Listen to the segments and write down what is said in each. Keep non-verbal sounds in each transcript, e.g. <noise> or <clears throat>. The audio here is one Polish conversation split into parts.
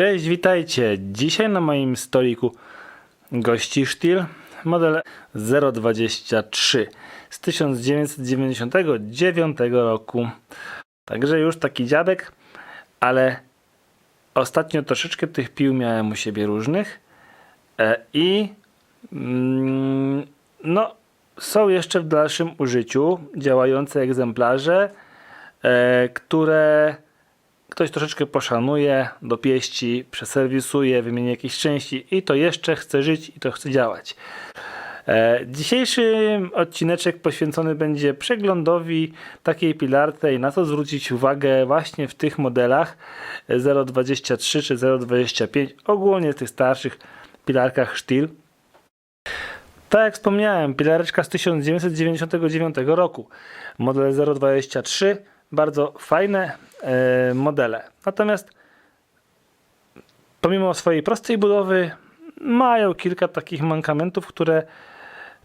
Cześć, witajcie. Dzisiaj na moim stoliku gości sztil model 023 z 1999 roku. Także już taki dziadek, ale ostatnio troszeczkę tych pił miałem u siebie różnych e, i mm, no są jeszcze w dalszym użyciu działające egzemplarze, e, które ktoś troszeczkę poszanuje, dopieści, przeserwisuje, wymieni jakieś części i to jeszcze chce żyć i to chce działać. E, Dzisiejszy odcineczek poświęcony będzie przeglądowi takiej pilarce i na co zwrócić uwagę właśnie w tych modelach 0.23 czy 0.25, ogólnie tych starszych pilarkach Stihl. Tak jak wspomniałem, pilareczka z 1999 roku, model 023, bardzo fajne e, modele. Natomiast pomimo swojej prostej budowy mają kilka takich mankamentów, które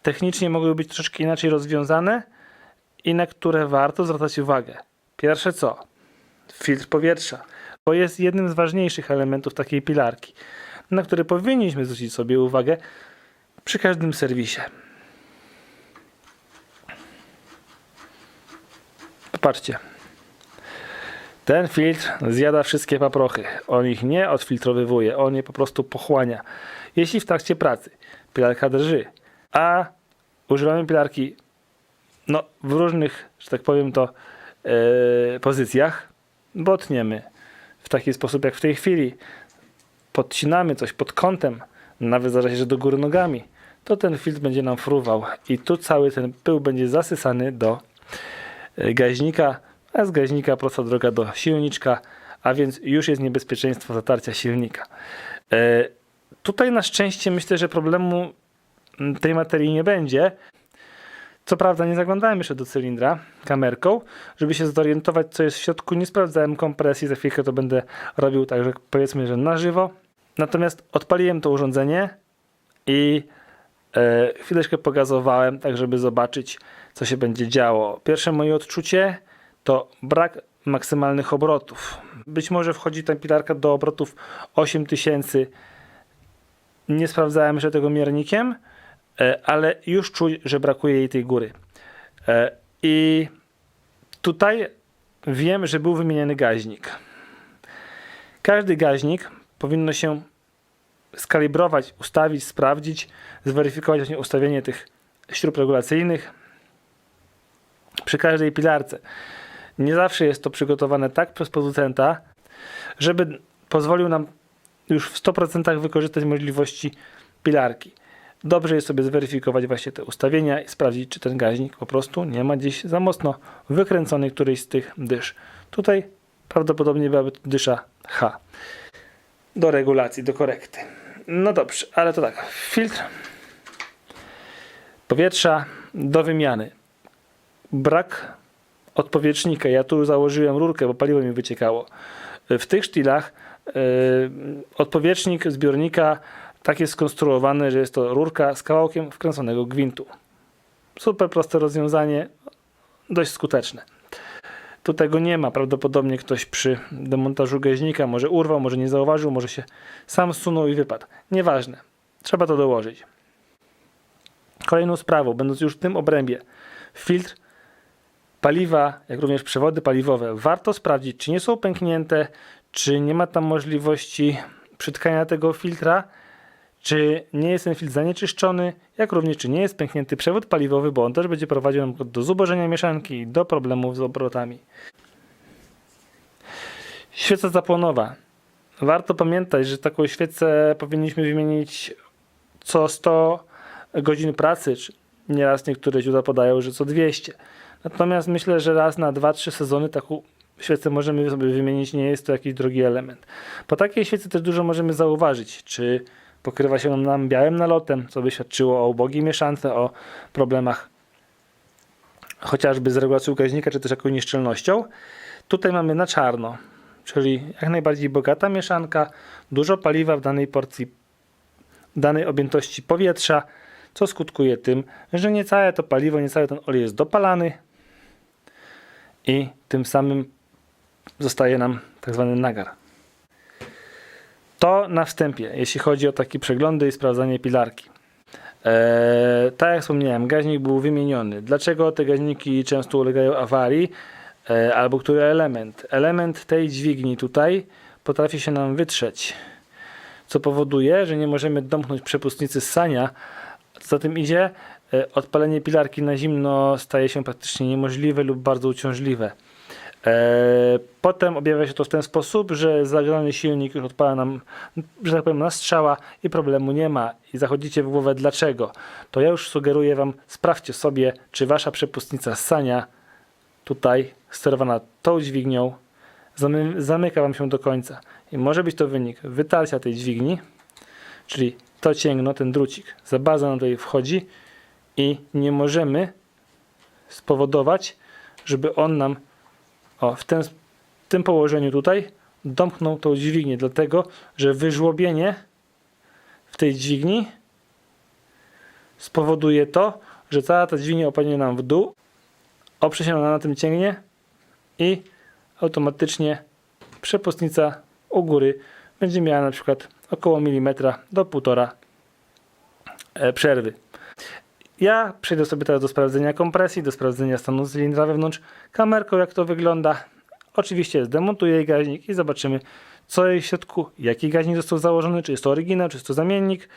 technicznie mogły być troszeczkę inaczej rozwiązane i na które warto zwracać uwagę. Pierwsze co? Filtr powietrza, bo jest jednym z ważniejszych elementów takiej pilarki, na który powinniśmy zwrócić sobie uwagę przy każdym serwisie. Popatrzcie. Ten filtr zjada wszystkie paprochy. On ich nie odfiltrowywuje, on je po prostu pochłania. Jeśli w trakcie pracy pilarka drży, a używamy pilarki no, w różnych, że tak powiem to, yy, pozycjach, botniemy w taki sposób jak w tej chwili, podcinamy coś pod kątem, nawet zdarza się do góry nogami, to ten filtr będzie nam fruwał i tu cały ten pył będzie zasysany do e, gaźnika, a z gaźnika prosta droga do silniczka, a więc już jest niebezpieczeństwo zatarcia silnika. E, tutaj na szczęście myślę, że problemu tej materii nie będzie. Co prawda nie zaglądałem jeszcze do cylindra kamerką, żeby się zorientować co jest w środku. Nie sprawdzałem kompresji, za chwilkę to będę robił także powiedzmy, że na żywo. Natomiast odpaliłem to urządzenie i e, chwileczkę pogazowałem, tak żeby zobaczyć co się będzie działo. Pierwsze moje odczucie to brak maksymalnych obrotów. Być może wchodzi ta pilarka do obrotów 8000. Nie sprawdzałem jeszcze tego miernikiem, e, ale już czuć, że brakuje jej tej góry. E, I tutaj wiem, że był wymieniany gaźnik. Każdy gaźnik powinno się skalibrować, ustawić, sprawdzić, zweryfikować właśnie ustawienie tych śrub regulacyjnych przy każdej pilarce. Nie zawsze jest to przygotowane tak przez producenta, żeby pozwolił nam już w 100% wykorzystać możliwości pilarki. Dobrze jest sobie zweryfikować właśnie te ustawienia i sprawdzić, czy ten gaźnik po prostu nie ma gdzieś za mocno wykręcony któryś z tych dysz. Tutaj prawdopodobnie byłaby to dysza H do regulacji, do korekty. No dobrze, ale to tak. Filtr powietrza do wymiany. Brak odpowietrznika. Ja tu założyłem rurkę, bo paliwo mi wyciekało. W tych sztilach yy, odpowietrznik zbiornika tak jest skonstruowany, że jest to rurka z kawałkiem wkręconego gwintu. Super proste rozwiązanie, dość skuteczne. Tu tego nie ma. Prawdopodobnie ktoś przy demontażu gaźnika może urwał, może nie zauważył, może się sam sunął i wypadł. Nieważne. Trzeba to dołożyć. Kolejną sprawą, będąc już w tym obrębie, filtr paliwa, jak również przewody paliwowe, warto sprawdzić, czy nie są pęknięte, czy nie ma tam możliwości przytkania tego filtra, czy nie jest ten filtr zanieczyszczony, jak również czy nie jest pęknięty przewód paliwowy, bo on też będzie prowadził do zubożenia mieszanki i do problemów z obrotami. Świeca zapłonowa. Warto pamiętać, że taką świecę powinniśmy wymienić co 100 godzin pracy, czy nieraz niektóre źródła podają, że co 200. Natomiast myślę, że raz na 2-3 sezony taką świecę możemy sobie wymienić, nie jest to jakiś drogi element. Po takiej świecy też dużo możemy zauważyć, czy pokrywa się nam białym nalotem, co by świadczyło o ubogiej mieszance, o problemach chociażby z regulacją gaźnika, czy też jakąś nieszczelnością. Tutaj mamy na czarno, czyli jak najbardziej bogata mieszanka, dużo paliwa w danej porcji, danej objętości powietrza, co skutkuje tym, że nie całe to paliwo, nie cały ten olej jest dopalany i tym samym zostaje nam tak zwany nagar. To na wstępie, jeśli chodzi o takie przeglądy i sprawdzanie pilarki. Eee, tak jak wspomniałem, gaźnik był wymieniony. Dlaczego te gaźniki często ulegają awarii? Eee, albo który element? Element tej dźwigni tutaj potrafi się nam wytrzeć, co powoduje, że nie możemy domknąć przepustnicy ssania. Co za tym idzie, e, odpalenie pilarki na zimno staje się praktycznie niemożliwe lub bardzo uciążliwe. E, Potem objawia się to w ten sposób, że zagrany silnik już odpala nam, że tak powiem, na strzała i problemu nie ma. I zachodzicie w głowę dlaczego. To ja już sugeruję Wam, sprawdźcie sobie, czy Wasza przepustnica ssania tutaj sterowana tą dźwignią zamy, zamyka Wam się do końca. I może być to wynik wytarcia tej dźwigni, czyli to cięgno, ten drucik za bardzo nam tutaj wchodzi i nie możemy spowodować, żeby on nam o, w, ten, w tym położeniu tutaj domknął tą dźwignię, dlatego że wyżłobienie w tej dźwigni spowoduje to, że cała ta dźwignia opadnie nam w dół, oprze się ona na tym cięgnie i automatycznie przepustnica u góry będzie miała na przykład około milimetra do półtora e, przerwy. Ja przejdę sobie teraz do sprawdzenia kompresji, do sprawdzenia stanu cylindra wewnątrz kamerką, jak to wygląda. Oczywiście zdemontuję jej gaźnik i zobaczymy, co jest w środku, jaki gaźnik został założony, czy jest to oryginał, czy jest to zamiennik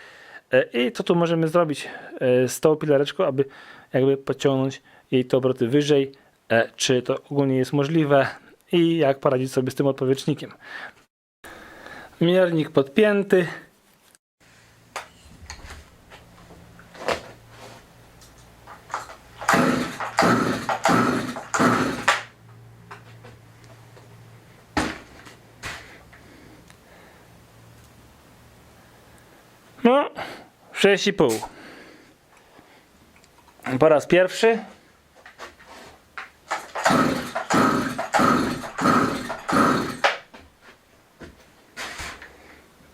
e, i co tu możemy zrobić e, z tą pilareczką, aby jakby podciągnąć jej te obroty wyżej, e, czy to ogólnie jest możliwe i jak poradzić sobie z tym odpowietrznikiem. Miernik podpięty. No, 6,5. Po raz pierwszy.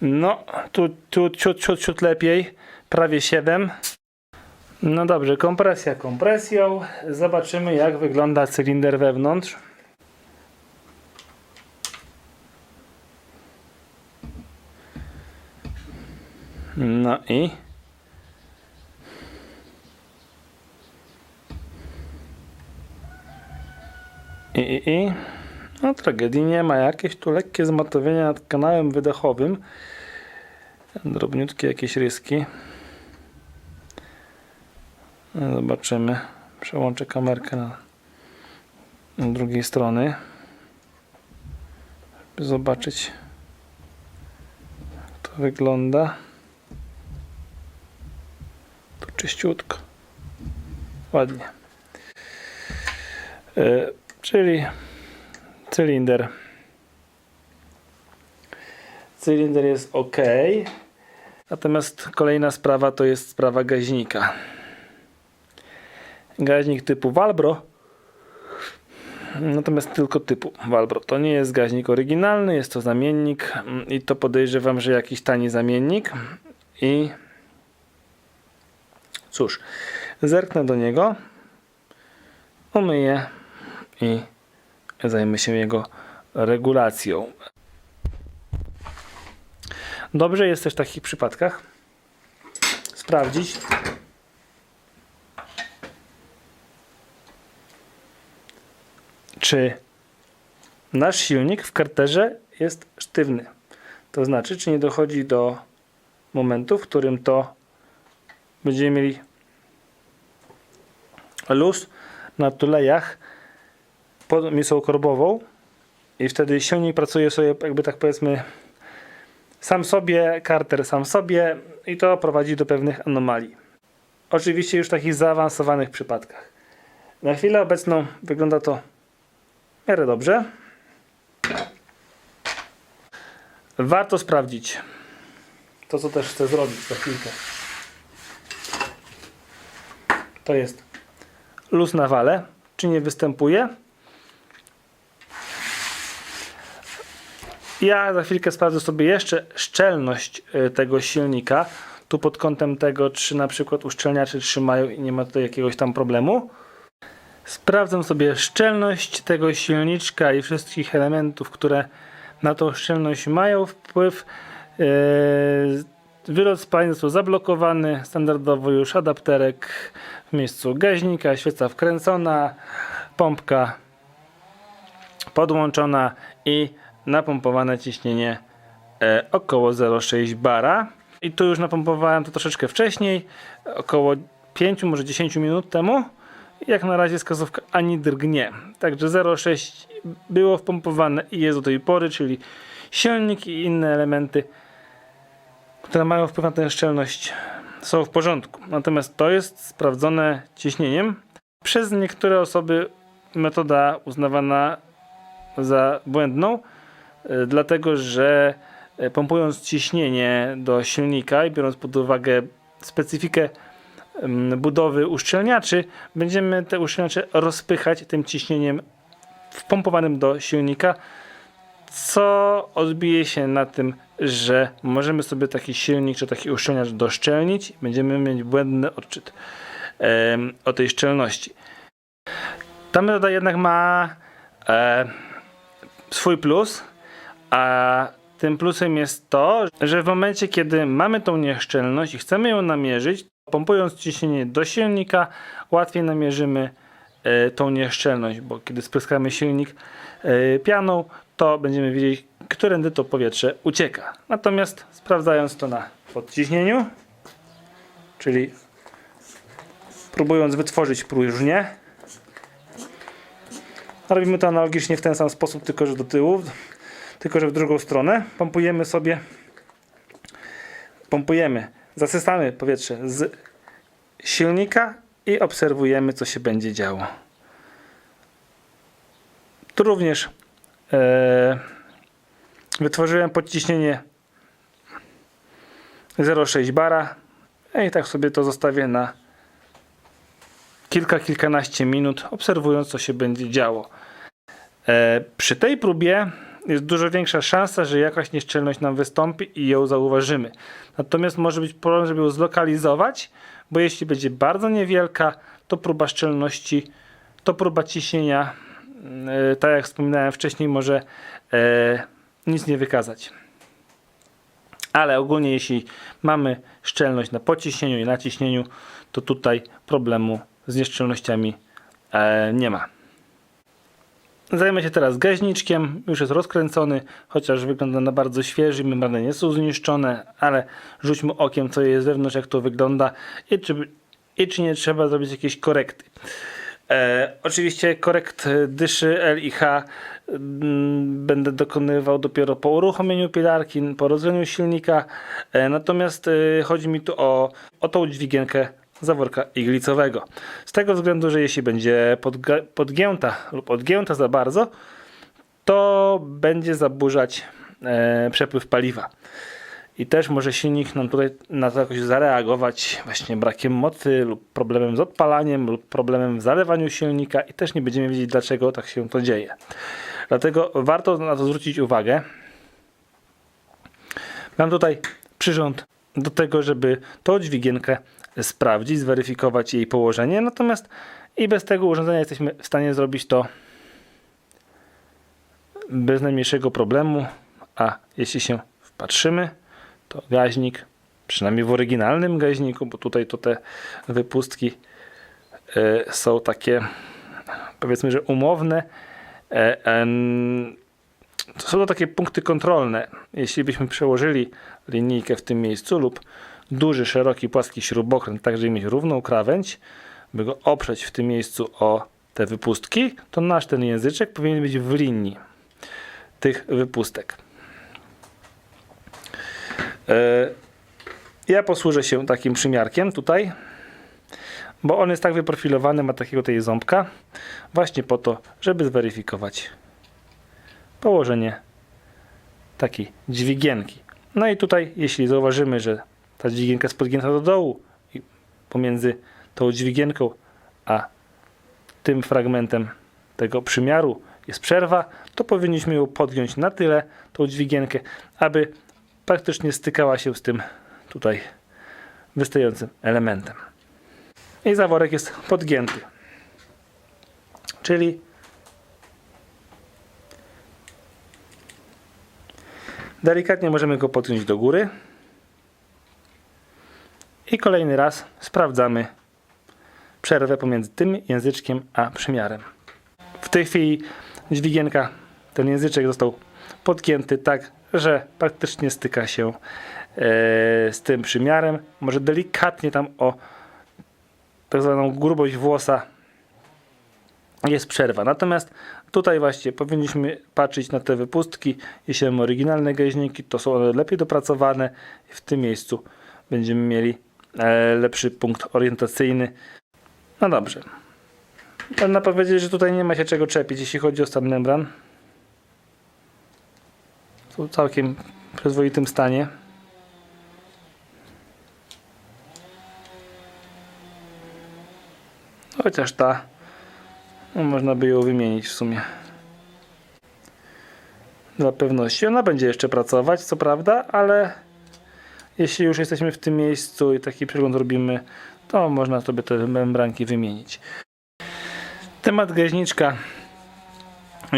No, tu, tu ciut, ciut, ciut lepiej. Prawie 7. No dobrze, kompresja kompresją. Zobaczymy jak wygląda cylinder wewnątrz. No i I, i, i. No tragedii nie ma. Jakieś tu lekkie zmatowienia nad kanałem wydechowym. Drobniutkie jakieś ryski. Zobaczymy. Przełączę kamerkę na, na drugiej strony. Żeby zobaczyć jak to wygląda. Czyściutko. Ładnie. E, czyli cylinder. Cylinder jest ok. Natomiast kolejna sprawa to jest sprawa gaźnika. Gaźnik typu Valbro. Natomiast tylko typu Valbro. To nie jest gaźnik oryginalny, jest to zamiennik i to podejrzewam, że jakiś tani zamiennik. I cóż, zerknę do niego, umyję i zajmę się jego regulacją. Dobrze jest też w takich przypadkach sprawdzić, czy nasz silnik w karterze jest sztywny. To znaczy, czy nie dochodzi do momentu, w którym to będziemy mieli luz na tulejach pod misą korbową i wtedy silnik pracuje sobie jakby tak powiedzmy sam sobie, karter sam sobie i to prowadzi do pewnych anomalii. Oczywiście już w takich zaawansowanych przypadkach. Na chwilę obecną wygląda to w miarę dobrze. Warto sprawdzić to, co też chcę zrobić za chwilkę. To jest luz na wale, czy nie występuje. Ja za chwilkę sprawdzę sobie jeszcze szczelność y, tego silnika. Tu pod kątem tego, czy na przykład uszczelniacze trzymają i nie ma tutaj jakiegoś tam problemu. Sprawdzam sobie szczelność tego silniczka i wszystkich elementów, które na tą szczelność mają wpływ. Yy, Wylot spalin został zablokowany, standardowo już adapterek w miejscu gaźnika, świeca wkręcona, pompka podłączona i napompowane ciśnienie e, około 0,6 bara. I tu już napompowałem to troszeczkę wcześniej, około 5, może 10 minut temu. Jak na razie wskazówka ani drgnie. Także 0,6 było wpompowane i jest do tej pory, czyli silnik i inne elementy, które mają wpływ na tę szczelność są w porządku. Natomiast to jest sprawdzone ciśnieniem. Przez niektóre osoby metoda uznawana za błędną, y, dlatego że y, pompując ciśnienie do silnika i biorąc pod uwagę specyfikę budowy uszczelniaczy, będziemy te uszczelniacze rozpychać tym ciśnieniem wpompowanym do silnika, co odbije się na tym, że możemy sobie taki silnik czy taki uszczelniacz doszczelnić, będziemy mieć błędny odczyt em, o tej szczelności. Ta metoda jednak ma e, swój plus, a tym plusem jest to, że w momencie, kiedy mamy tą nieszczelność i chcemy ją namierzyć, pompując ciśnienie do silnika, łatwiej namierzymy e, tą nieszczelność, bo kiedy spryskamy silnik e, pianą, to będziemy wiedzieć, którędy to powietrze ucieka. Natomiast sprawdzając to na podciśnieniu, czyli próbując wytworzyć próżnię, Robimy to analogicznie w ten sam sposób, tylko że do tyłu, tylko że w drugą stronę. Pompujemy sobie, pompujemy, zasysamy powietrze z silnika i obserwujemy, co się będzie działo. Tu również e, wytworzyłem podciśnienie 0,6 bara i tak sobie to zostawię na kilka, kilkanaście minut, obserwując, co się będzie działo. E, przy tej próbie jest dużo większa szansa, że jakaś nieszczelność nam wystąpi i ją zauważymy. Natomiast może być problem, żeby ją zlokalizować, bo jeśli będzie bardzo niewielka, to próba szczelności, to próba ciśnienia, e, tak jak wspominałem wcześniej, może e, nic nie wykazać. Ale ogólnie jeśli mamy szczelność na pociśnieniu i naciśnieniu, to tutaj problemu z nieszczelnościami e, nie ma. Zajmę się teraz gaźniczkiem. Już jest rozkręcony, chociaż wygląda na bardzo świeży. Membrany nie są zniszczone, ale rzućmy okiem, co jest wewnątrz, jak to wygląda i czy, i czy nie trzeba zrobić jakiejś korekty. E, oczywiście korekt dyszy L i H mm, będę dokonywał dopiero po uruchomieniu pilarki, po rozwiązaniu silnika. E, natomiast e, chodzi mi tu o, o tą dźwigienkę zaworka iglicowego. Z tego względu, że jeśli będzie podga- podgięta lub odgięta za bardzo, to będzie zaburzać e, przepływ paliwa. I też może silnik nam tutaj na to jakoś zareagować właśnie brakiem mocy lub problemem z odpalaniem lub problemem w zalewaniu silnika i też nie będziemy wiedzieć dlaczego tak się to dzieje. Dlatego warto na to zwrócić uwagę. Mam tutaj przyrząd do tego, żeby tą dźwigienkę sprawdzić, zweryfikować jej położenie. Natomiast i bez tego urządzenia jesteśmy w stanie zrobić to bez najmniejszego problemu. A jeśli się wpatrzymy, to gaźnik, przynajmniej w oryginalnym gaźniku, bo tutaj to te wypustki e, są takie powiedzmy, że umowne. E, to są to takie punkty kontrolne. Jeśli byśmy przełożyli linijkę w tym miejscu lub duży, szeroki, płaski śrubokręt, tak żeby mieć równą krawędź, by go oprzeć w tym miejscu o te wypustki, to nasz ten języczek powinien być w linii tych wypustek. E, Ja posłużę się takim przymiarkiem tutaj, bo on jest tak wyprofilowany, ma takiego tej ząbka, właśnie po to, żeby zweryfikować położenie takiej dźwigienki. No i tutaj, jeśli zauważymy, że ta dźwigienka jest podgięta do dołu i pomiędzy tą dźwigienką a tym fragmentem tego przymiaru jest przerwa, to powinniśmy ją podgiąć na tyle, tą dźwigienkę, aby praktycznie stykała się z tym tutaj wystającym elementem. I zaworek jest podgięty. Czyli Delikatnie możemy go podjąć do góry. I kolejny raz sprawdzamy przerwę pomiędzy tym języczkiem a przymiarem. W tej chwili dźwigienka, ten języczek został podgięty tak, że praktycznie styka się e, z tym przymiarem. Może delikatnie tam o tak zwaną grubość włosa jest przerwa. Natomiast tutaj właśnie powinniśmy patrzeć na te wypustki. Jeśli mamy oryginalne gaźniki, to są one lepiej dopracowane. W tym miejscu będziemy mieli e, lepszy punkt orientacyjny. No dobrze. Można powiedzieć, że tutaj nie ma się czego czepić, jeśli chodzi o stan membran. W całkiem przyzwoitym stanie. Chociaż ta, no można by ją wymienić w sumie. Dla pewności. Ona będzie jeszcze pracować, co prawda, ale jeśli już jesteśmy w tym miejscu i taki przegląd robimy, to można sobie te membranki wymienić. Temat gaźniczka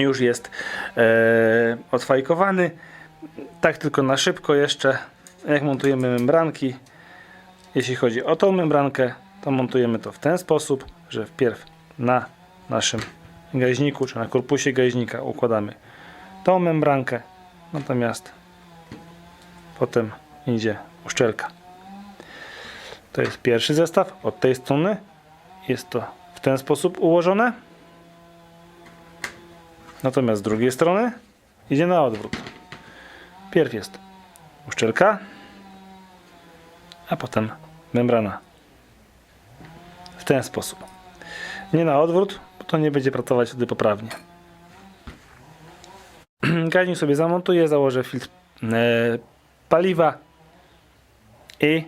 już jest e, odfajkowany. Tak tylko na szybko jeszcze, jak montujemy membranki. Jeśli chodzi o tą membrankę, to montujemy to w ten sposób, że wpierw na naszym gaźniku, czy na korpusie gaźnika układamy tą membrankę, natomiast potem idzie uszczelka. To jest pierwszy zestaw. Od tej strony jest to w ten sposób ułożone. Natomiast z drugiej strony idzie na odwrót. Pierw jest uszczelka, a potem membrana. W ten sposób. Nie na odwrót, bo to nie będzie pracować wtedy poprawnie. <clears throat> Gaźnik sobie zamontuję, założę filtr e, paliwa i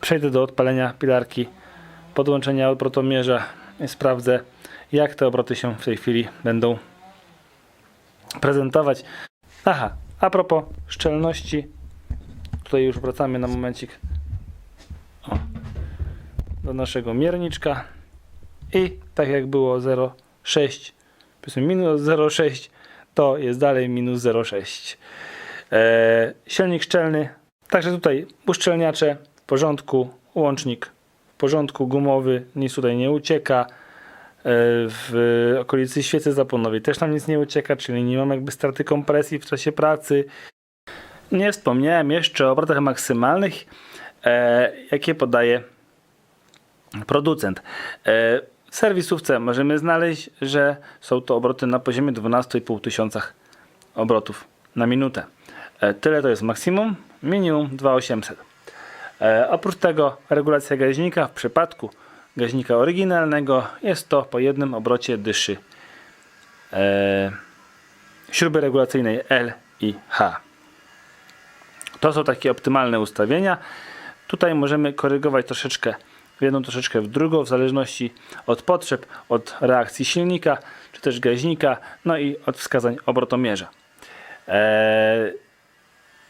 przejdę do odpalenia pilarki, podłączenia obrotomierza i sprawdzę jak te obroty się w tej chwili będą prezentować. Aha, a propos szczelności, tutaj już wracamy na momencik. O, do naszego mierniczka. I tak jak było 0,6 powiedzmy minus 0,6 to jest dalej minus 0,6 eee, silnik szczelny. Także tutaj uszczelniacze w porządku łącznik w porządku gumowy nic tutaj nie ucieka w okolicy świecy zaponowej też nam nic nie ucieka, czyli nie mam jakby straty kompresji w czasie pracy. Nie wspomniałem jeszcze o obrotach maksymalnych, e, jakie podaje producent. E, w serwisówce możemy znaleźć, że są to obroty na poziomie 12,5 tysiącach obrotów na minutę. E, tyle to jest maksimum, minimum 2800. E, oprócz tego regulacja gaźnika w przypadku gaźnika oryginalnego jest to po jednym obrocie dyszy e, śruby regulacyjnej L i H. To są takie optymalne ustawienia. Tutaj możemy korygować troszeczkę w jedną, troszeczkę w drugą, w zależności od potrzeb, od reakcji silnika, czy też gaźnika, no i od wskazań obrotomierza. Eee,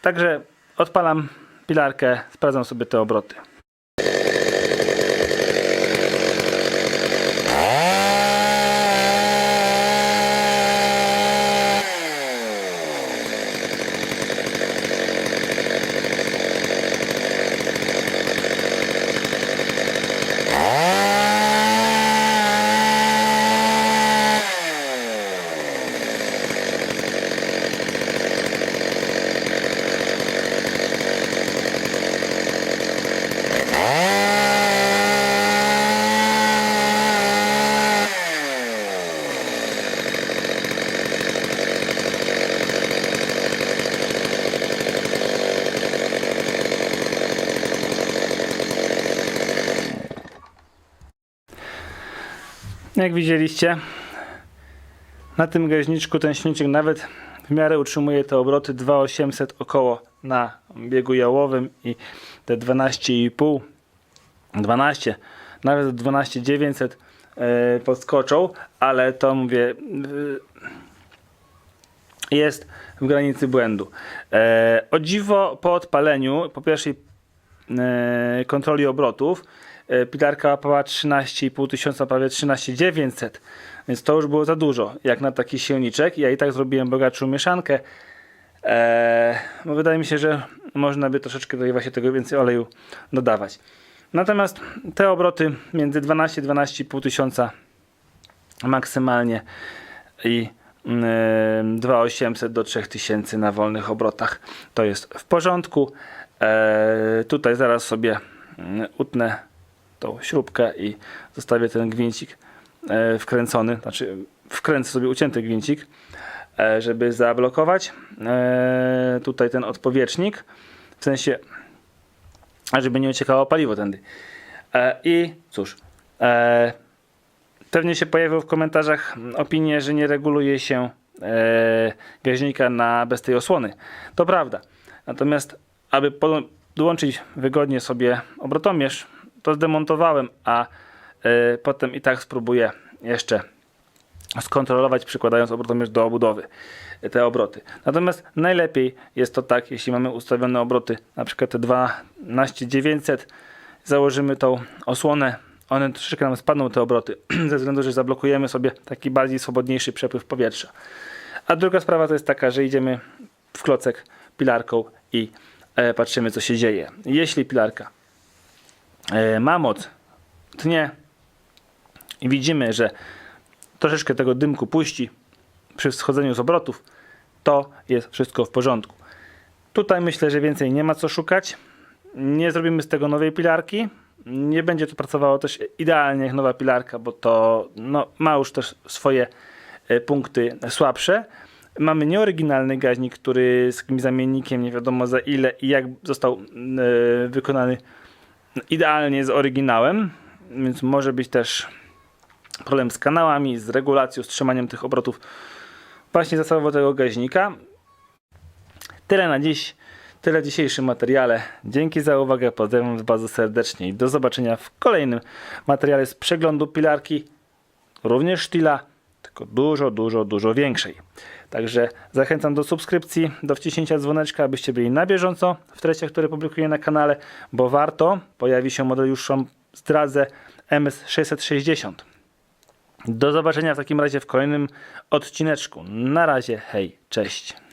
także odpalam pilarkę, sprawdzam sobie te obroty. Jak widzieliście, na tym gaźniczku ten silniczek nawet w miarę utrzymuje te obroty 2800 około na biegu jałowym i te 12,5 12 nawet 12900 e, podskoczą, ale to mówię e, jest w granicy błędu. E, o dziwo po odpaleniu, po pierwszej kontroli obrotów pilarka łapała 13,5 tysiąca, prawie 13900, więc to już było za dużo, jak na taki silniczek. Ja i tak zrobiłem bogatszą mieszankę, Eee, bo wydaje mi się, że można by troszeczkę tutaj właśnie tego więcej oleju dodawać. Natomiast te obroty między 12-12,5 tysiąca maksymalnie i mm, 2800 do 3000 na wolnych obrotach to jest w porządku. Eee, tutaj zaraz sobie mm, utnę tą śrubkę i zostawię ten gwincik e, wkręcony, znaczy wkręcę sobie ucięty gwincik, e, żeby zablokować e, tutaj ten odpowietrznik, w sensie, żeby nie uciekało paliwo tędy. I cóż, pewnie się pojawią w komentarzach opinie, że nie reguluje się gaźnika na bez tej osłony. To prawda. Natomiast, aby podłączyć wygodnie sobie obrotomierz, to zdemontowałem, a e, potem i tak spróbuję jeszcze skontrolować, przykładając obrotomierz do obudowy e, te obroty. Natomiast najlepiej jest to tak, jeśli mamy ustawione obroty, na przykład te 12900, założymy tą osłonę, one troszeczkę nam spadną te obroty, <clears throat> ze względu, że zablokujemy sobie taki bardziej swobodniejszy przepływ powietrza. A druga sprawa to jest taka, że idziemy w klocek pilarką i e, patrzymy, co się dzieje. Jeśli pilarka e, ma moc, tnie i widzimy, że troszeczkę tego dymku puści przy schodzeniu z obrotów, to jest wszystko w porządku. Tutaj myślę, że więcej nie ma co szukać. Nie zrobimy z tego nowej pilarki. Nie będzie to pracowało też idealnie jak nowa pilarka, bo to no, ma już też swoje e, punkty słabsze. Mamy nieoryginalny gaźnik, który z jakimś zamiennikiem nie wiadomo za ile i jak został e, wykonany idealnie z oryginałem, więc może być też problem z kanałami, z regulacją, z trzymaniem tych obrotów właśnie zasobowego tego gaźnika. Tyle na dziś, tyle w dzisiejszym materiale. Dzięki za uwagę, pozdrawiam Was bardzo serdecznie i do zobaczenia w kolejnym materiale z przeglądu pilarki, również sztila, tylko dużo, dużo, dużo większej. Także zachęcam do subskrypcji, do wciśnięcia dzwoneczka, abyście byli na bieżąco w treściach, które publikuję na kanale, bo warto, pojawi się model już Wam zdradzę MS660. Do zobaczenia w takim razie w kolejnym odcineczku. Na razie, hej, cześć.